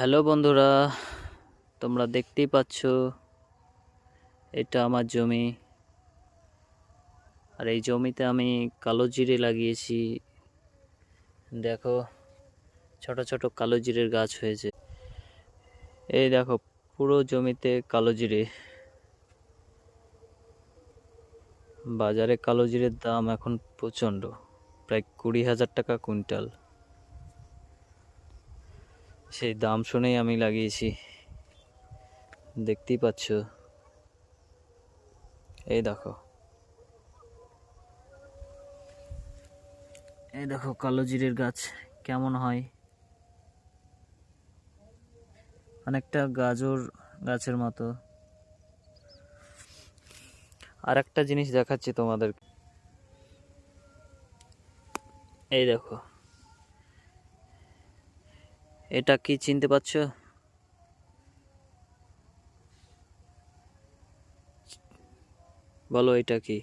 Hello বন্ধুরা, তোমরা দেখতেই পাচ্ছ, এটা আমার জমি। আর এই জমিতে আমি কালো জিরে লাগিয়েছি। দেখো, ছোট ছোট কালো জিরের গাছ হয়েছে। এই দেখো, পুরো জমিতে কালো জিরে। বাজারে কালো জিরের দাম এখন প্রচণ্ড, প্রায় কুড়ি হাজার টাকা কুইন্টাল। সেই দাম শুনেই আমি লাগিয়েছি। দেখতেই পাচ্ছ। এই দেখো। এই দেখো, কালো জিরের গাছ, কেমন হয়? অনেকটা গাজর গাছের মতো। আর একটা জিনিস দেখাচ্ছি তোমাদের এই দেখো। এটা কি চিনতে পারছ? বলো এটা কি?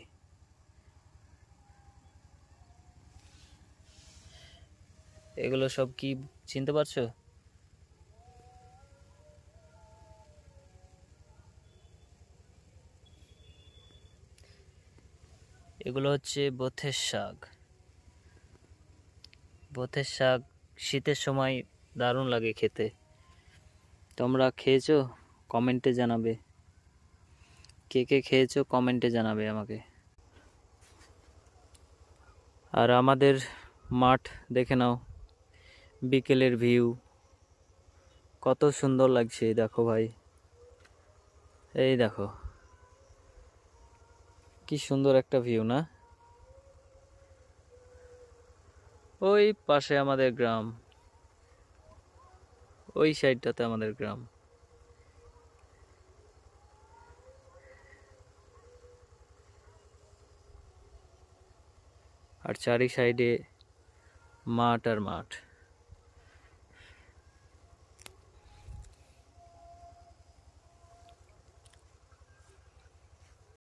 এগুলো সব কি চিনতে পারছ? এগুলো হচ্ছে বথের শাক। বথের শাক শীতের সময় দারুণ লাগে খেতে। তোমরা খেয়েছো? কমেন্টে জানাবে। কে কে খেয়েছো? কমেন্টে জানাবে আমাকে। আর আমাদের মাঠ দেখে নাও। বিকেলের ভিউ। কত সুন্দর লাগছে, দেখো ভাই। এই দেখো। কি সুন্দর একটা ভিউ, না? ওই পাশে আমাদের গ্রাম। ওই সাইডটাতে আমাদের গ্রাম। আর চারি সাইডে মাঠ আর মাঠ।